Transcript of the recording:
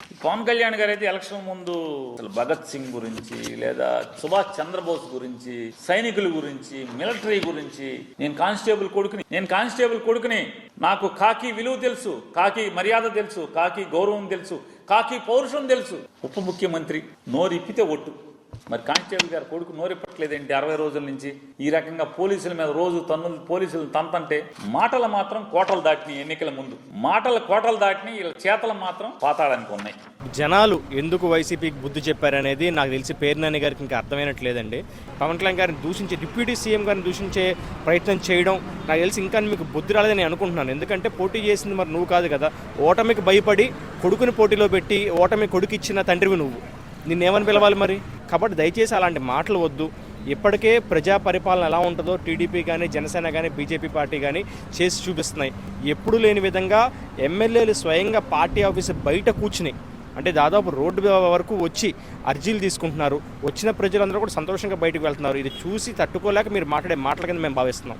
పవన్ కళ్యాణ్ గారు అయితే ఎలక్షన్ ముందు అసలు భగత్ సింగ్ గురించి లేదా సుభాష్ చంద్రబోస్ గురించి సైనికుల గురించి మిలిటరీ గురించి నేను కానిస్టేబుల్ కొడుకుని నేను కానిస్టేబుల్ కొడుకుని నాకు కాకి విలువ తెలుసు కాకి మర్యాద తెలుసు కాకి గౌరవం తెలుసు కాకి పౌరుషం తెలుసు. ఉప ముఖ్యమంత్రి నోరిప్పితే ఒట్టు. మరి కానిస్టేబుల్ గారు కొడుకు నోరిప్పట్లేదేంటి అరవై రోజుల నుంచి ఈ రకంగా పోలీసుల మీద రోజు తన్నులు పోలీసులు తంతంటే మాటలు మాత్రం కోటలు దాటినాయి ఎన్నికల ముందు. మాటలు కోటలు దాటినాయి వీళ్ళ చేతలు మాత్రం పాతాడానికి ఉన్నాయి. జనాలు ఎందుకు వైసీపీకి బుద్ధి చెప్పారనేది నాకు తెలిసి పేర్నాని గారికి ఇంకా అర్థమైనట్లేదండి. పవన్ కళ్యాణ్ గారిని దూషించే డిప్యూటీ సీఎం గారిని దూషించే ప్రయత్నం చేయడం నాకు తెలిసి ఇంకా మీకు బుద్ధి రాలేదని నేను అనుకుంటున్నాను. ఎందుకంటే పోటీ చేసింది మరి నువ్వు కాదు కదా. ఓటమికి భయపడి కొడుకుని పోటీలో పెట్టి ఓటమి కొడుకు ఇచ్చిన తండ్రివి నువ్వు. నిన్నేమని పిలవాలి మరి? కాబట్టి దయచేసి అలాంటి మాటలు వద్దు. ఇప్పటికే ప్రజా పరిపాలన ఎలా ఉంటుందో టీడీపీ కానీ జనసేన కానీ బీజేపీ పార్టీ కానీ చేసి చూపిస్తున్నాయి. ఎప్పుడు లేని విధంగా ఎమ్మెల్యేలు స్వయంగా పార్టీ ఆఫీస్ బయట కూర్చుని అంటే దాదాపు రోడ్డు వరకు వచ్చి అర్జీలు తీసుకుంటున్నారు. వచ్చిన ప్రజలందరూ కూడా సంతోషంగా బయటకు వెళ్తున్నారు. ఇది చూసి తట్టుకోలేక మీరు మాట్లాడే మాటల కింద మేము భావిస్తున్నాం.